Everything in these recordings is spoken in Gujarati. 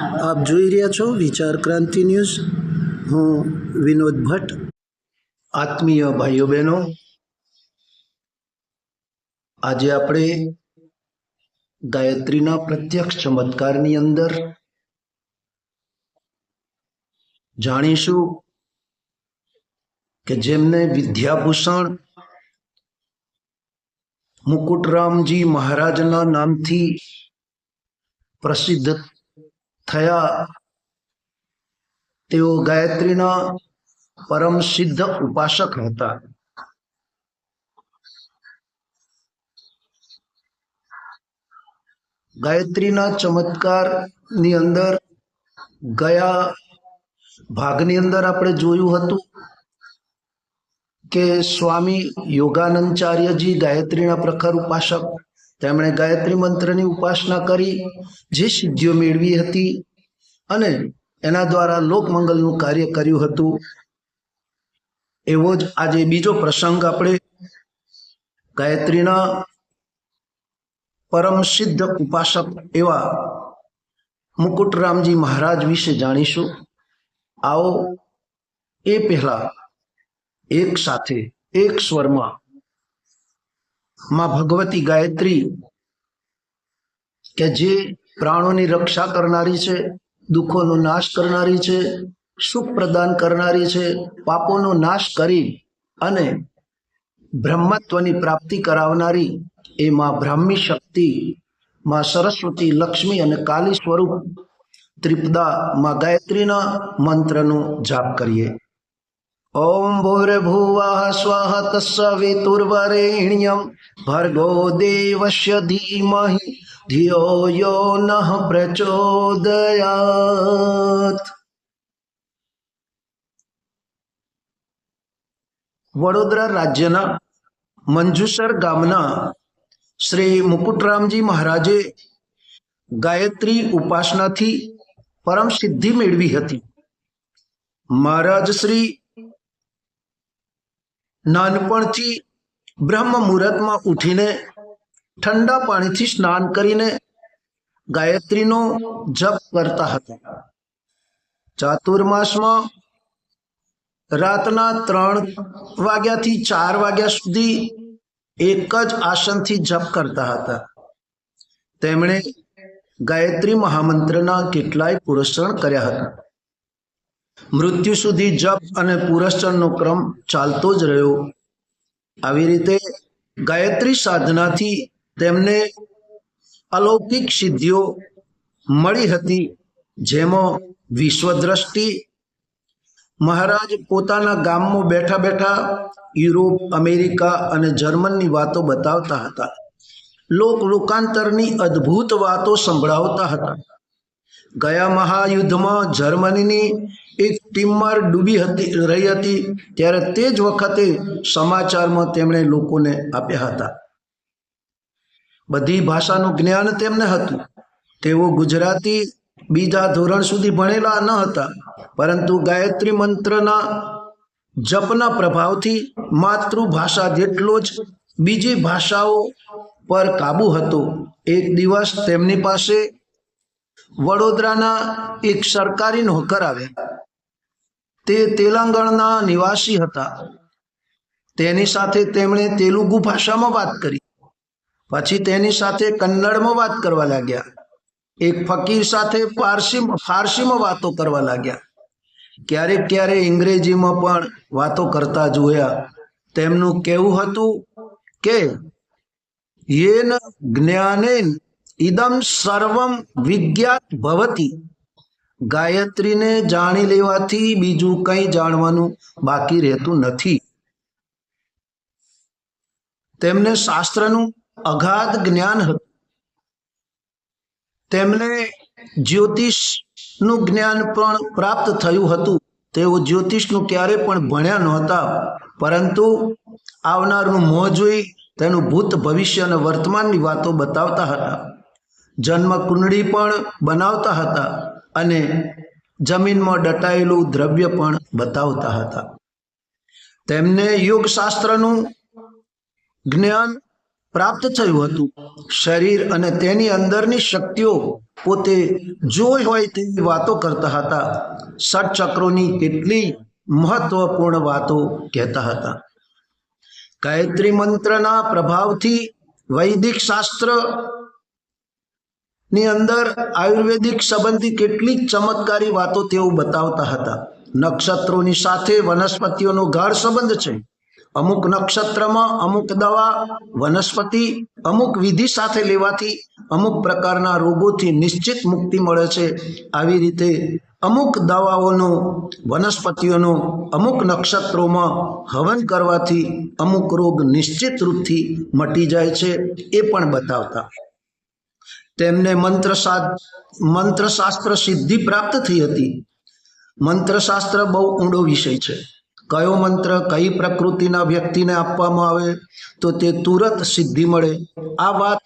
આપ જોઈ રહ્યા છો વિચાર ક્રાંતિ ન્યૂઝ. હું વિનોદ ભટ્ટ, આત્મીય ભાઈઓ બહેનો આજે આપણે ગાયત્રીના પ્રત્યક્ષ ચમત્કારની અંદર જાણીશું કે જેમને વિદ્યાભૂષણ મુકુટરામજી મહારાજના નામથી પ્રસિદ્ધ થયા. તેઓ ગાયત્રીના પરમ સિદ્ધ ઉપાસક હતા. ગાયત્રીના ચમત્કારની અંદર ગયા ભાગની અંદર આપણે જોયું હતું કે સ્વામી યોગાનંદચાર્યજી ગાયત્રીના પ્રખર ઉપાસક તેમણે ગાયત્રી મંત્રની ઉપાસના કરી, જે સિદ્ધિઓ મેળવી હતી અને એના દ્વારા લોકમંગલનું કાર્ય કર્યું હતું. એવો જ આજે બીજો પ્રસંગ આપણે ગાયત્રીના પરમ સિદ્ધ ઉપાસક એવા મુકુટરામજી મહારાજ વિશે જાણીશું. આવો, એ પહેલા એક સાથે, એક સ્વરમાં માં ભગવતી ગાયત્રી કે જે પ્રાણોની રક્ષા કરનારી છે, દુઃખોનો નાશ કરનારી છે, સુખ પ્રદાન કરનારી છે, પાપોનો નાશ કરી અને બ્રહ્મત્વની પ્રાપ્તિ કરાવનારી એ માં બ્રાહ્મી શક્તિ, માં સરસ્વતી, લક્ષ્મી અને કાલી સ્વરૂપ, ત્રિપદા માં ગાયત્રીના મંત્રનો જાપ કરીએ. ઓમ भूर्भुवः स्वः તસ્સવિતુર્વરેણ્યં भर्गो देवस्य धीमहि, धियो यो नः प्रचोदयात्। વડોદરા રાજ્યના મંજુસર ગામના શ્રી મુકુટરામજી મહારાજે ગાયત્રી ઉપાસનાથી પરમ સિદ્ધિ મેળવી હતી. મહારાજ શ્રી નાનપણથી બ્રહ્મ મુહૂર્તમાં ઉઠીને ઠંડા પાણીથી સ્નાન કરીને ગાયત્રીનો જપ કરતા હતા. ચાતુર્માસમાં રાતના ત્રણ વાગ્યાથી ચાર વાગ્યા સુધી એક જ આસનથી જપ કરતા હતા. તેમણે ગાયત્રી મહામંત્રના કેટલાય પુરસ્કરણ કર્યા હતા. મૃત્યુ સુધી જપ અને પુરસ્ચરનો ક્રમ ચાલતો જ રહ્યો. આવી રીતે ગાયત્રી સાધનાથી તેમને અલૌકિક સિદ્ધિઓ મળી હતી, જેમાં વિશ્વદ્રષ્ટિ, મહારાજ પોતાના ગામમાં બેઠા બેઠા યુરોપ, અમેરિકા અને જર્મનની વાતો બતાવતા હતા. લોક લોકાંતરની અદ્ભુત વાતો સંભળાવતા હતા. ગયા મહાયુદ્ધમાં જર્મનીની એક ટીમમાં ડૂબી હતી, રહી હતી, ત્યારે તે જ વખતે સમાચારમાં તેમણે લોકોને આપ્યા હતા. બધી ભાષાનું જ્ઞાન તેમને હતું. તેઓ ગુજરાતી, બીજા ધોરણ સુધી ભણેલા ન હતા, પરંતુ ગાયત્રી મંત્રના જપના પ્રભાવથી માતૃભાષા જેટલો જ બીજી ભાષાઓ પર કાબુ હતો. એક દિવસ તેમની પાસે વડોદરાના એક સરકારી નોકર આવ્યા. તે તેલંગણના નિવાસી હતા. તેની સાથે તેમણે તેલુગુ ભાષામાં વાત કરી. પછી તેની સાથે કન્નડમાં વાત કરવા લાગ્યા. એક ફકીર સાથે પારસી ફારસીમાં વાતો કરવા લાગ્યા. ક્યારેક ક્યારેક અંગ્રેજીમાં પણ વાતો કરતા જોયા. તેમનું કેવું હતું કે, યેન જ્ઞાનેન ઇદમ સર્વમ વિજ્ઞાત ભવતી. ગાયત્રીને જાણી લેવાથી બીજું કંઈ જાણવાનું બાકી રહેતું નથી. તેમને શાસ્ત્રનું અગાધ જ્ઞાન હતું. તેમને જ્યોતિષનું જ્ઞાન પણ પ્રાપ્ત થયું હતું. તેઓ જ્યોતિષનું ક્યારે પણ ભણ્યા નહોતા, પરંતુ આવનારનું મોં જોઈ તેનું ભૂત ભવિષ્ય અને વર્તમાનની વાતો બતાવતા હતા. જન્મ કુંડળી પણ બનાવતા હતા. અને જમીનમાં દટાયેલું દ્રવ્ય પણ બતાવતા હતા. તેમને યોગશાસ્ત્રનું જ્ઞાન પ્રાપ્ત થયું હતું. શરીર અને તેની અંદરની શક્તિઓ પોતે જોઈ હોય તેવી વાતો કરતા હતા. ષટચક્રોની કેટલી મહત્વપૂર્ણ વાતો કહેતા હતા. ગાયત્રી મંત્રના પ્રભાવથી વૈદિક શાસ્ત્ર ની અંદર આયુર્વેદિક સંબંધી કેટલીક ચમત્કારી વાતો તેઓ બતાવતા હતા. નક્ષત્રોની સાથે વનસ્પતિઓનો ગાઢ સંબંધ છે. અમુક નક્ષત્રમાં અમુક દવા, વનસ્પતિ, અમુક વિધિ સાથે લેવાથી અમુક પ્રકારના રોગોથી નિશ્ચિત મુક્તિ મળે છે. આવી રીતે અમુક દવાઓનો, વનસ્પતિઓનો અમુક નક્ષત્રોમાં હવન કરવાથી અમુક રોગ નિશ્ચિત રૂપથી મટી જાય છે એ પણ બતાવતા. તેમને મંત્ર મંત્રશાસ્ત્ર સિદ્ધિ પ્રાપ્ત થઈ હતી. મંત્રશાસ્ત્ર બહુ ઊંડો વિષય છે. કયો મંત્ર, કઈ પ્રકૃતિના વ્યક્તિને આપવામાં આવે, તો તે તુરત સિદ્ધિ મળે. આ વાત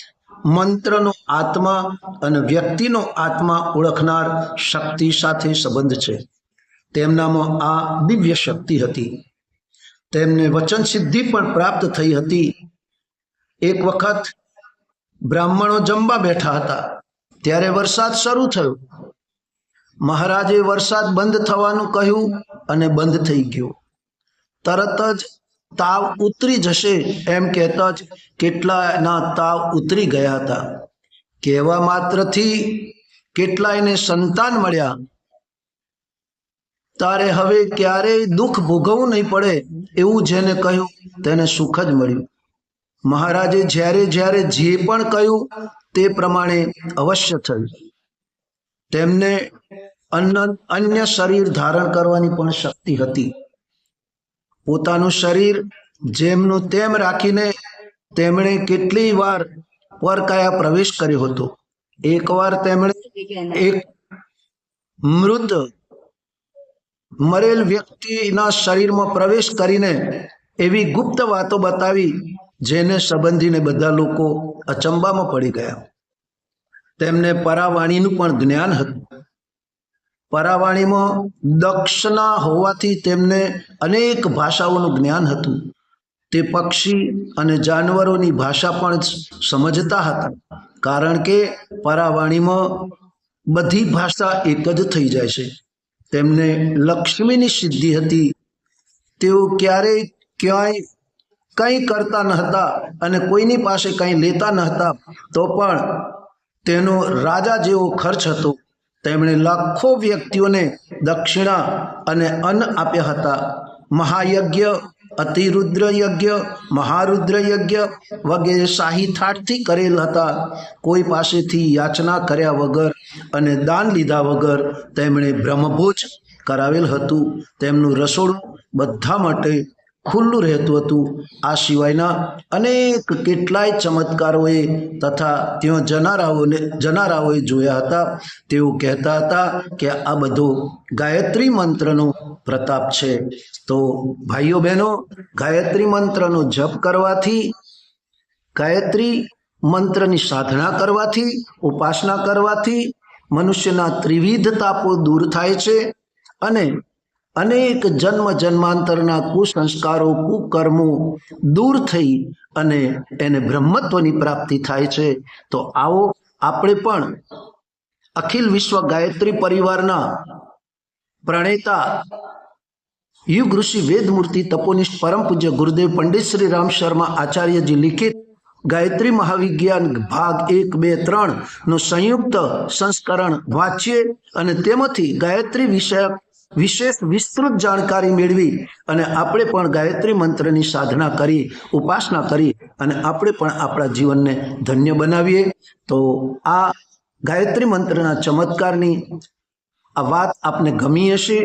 મંત્રનો આત્મા અને વ્યક્તિનો આત્મા ઓળખનાર શક્તિ સાથે સંબંધ છે. તેમનામાં આ દિવ્ય શક્તિ હતી. તેમને વચન સિદ્ધિ પણ પ્રાપ્ત થઈ હતી. એક વખત બ્રાહ્મણો જમવા બેઠા હતા. ત્યારે વરસાદ શરૂ થયો. મહારાજે વરસાદ બંધ થવાનું કહ્યું અને બંધ થઈ ગયો. તરત જ તાવ ઉતરી જશે એમ કહેતા જ કેટલાના તાવ ઉતરી ગયા હતા. કહેવા માત્રથી કેટલાયને સંતાન મળ્યા. તારે હવે ક્યારેય દુઃખ ભોગવવું નહીં પડે એવું જેને કહ્યું તેને સુખ જ મળ્યું. મહારાજે જ્યારે જ્યારે જે પણ કહ્યું તે પ્રમાણે અવશ્ય થયું. તેમને અન્ય અન્ય શરીર ધારણ કરવાની પણ શક્તિ હતી. પોતાનું શરીર જેમનું તેમ રાખીને તેમણે કેટલી વાર પરકાયા પ્રવેશ કર્યો હતો. એકવાર તેમણે એક મૃત મરેલ વ્યક્તિના શરીરમાં પ્રવેશ કરીને એવી ગુપ્ત વાતો બતાવી જેને સંબંધીને બધા લોકો અચંબામાં પડી ગયા. તેમને પરાવાણીનું પણ જ્ઞાન હતું. પરાવાણીમાં દક્ષના હોવાથી તેમને અનેક ભાષાઓનું જ્ઞાન હતું. તે પક્ષી અને જાનવરોની ભાષા પણ સમજતા હતા. કારણ કે પરાવાણીમાં બધી ભાષા એક જ થઈ જાય છે. તેમને લક્ષ્મીની સિદ્ધિ હતી. તેઓ ક્યારેય ક્યાંય કંઈ કરતા ન અને કોઈની પાસે કંઈ લેતા ન તો પણ તેનો રાજા જેવો ખર્ચ હતો. તેમણે લાખો વ્યક્તિઓને દક્ષિણા અને અન્ન આપ્યા હતા. મહાયજ્ઞ અતિરુદ્ર યજ્ઞ મહારુદ્ર યજ્ઞ વગેરે શાહી કરેલ હતા. કોઈ પાસેથી યાચના કર્યા વગર અને દાન લીધા વગર તેમણે બ્રહ્મભોજ કરાવેલ હતું. તેમનું રસોડું બધા માટે ખુલ્લું રહેતું હતું. આ સિવાયના અનેક કેટલાય ચમત્કારોએ તથા ત્યાં જનારાઓને, જનારાઓએ જોયા હતા. તેઓ કહેતા હતા કે આ બધો ગાયત્રી મંત્રનો પ્રતાપ છે. તો ભાઈઓ બહેનો, ગાયત્રી મંત્રનો જપ કરવાથી, ગાયત્રી મંત્રની સાધના કરવાથી, ઉપાસના કરવાથી મનુષ્યના ત્રિવિધ તાપો દૂર થાય છે અને અનેક જન્મ જન્માંતરના કુસંસ્કારો, કુકર્મો દૂર થઈ અને એને બ્રહ્મત્વની પ્રાપ્તિ થાય છે. તો આવો આપણે પણ અખિલ વિશ્વ ગાયત્રી પરિવારના પ્રણેતા યુગ ઋષિ વેદમૂર્તિ તપોનિષ્ઠ પરમ પૂજ્ય ગુરુદેવ પંડિત શ્રી રામ શર્મા આચાર્યજી લિખિત ગાયત્રી મહાવિજ્ઞાન ભાગ એક, બે, ત્રણનું સંયુક્ત સંસ્કરણ વાંચીએ અને તેમાંથી ગાયત્રી વિષયક વિશેષ વિસ્તૃત જાણકારી મેળવી અને આપણે પણ ગાયત્રી મંત્રની સાધના કરી, ઉપાસના કરી અને આપણે પણ આપણા જીવનને ધન્ય બનાવીએ. તો આ ગાયત્રી મંત્રના ચમત્કારની આ વાત આપને ગમી હશે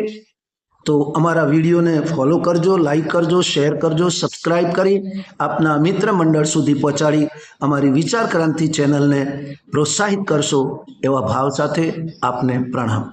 તો અમારા વિડીયોને ફોલો કરજો, લાઈક કરજો, શેર કરજો સબસ્ક્રાઈબ કરી આપના મિત્ર મંડળ સુધી પહોંચાડી અમારી વિચાર ક્રાંતિ ચેનલને પ્રોત્સાહિત કરશો એવા ભાવ સાથે આપને પ્રણામ.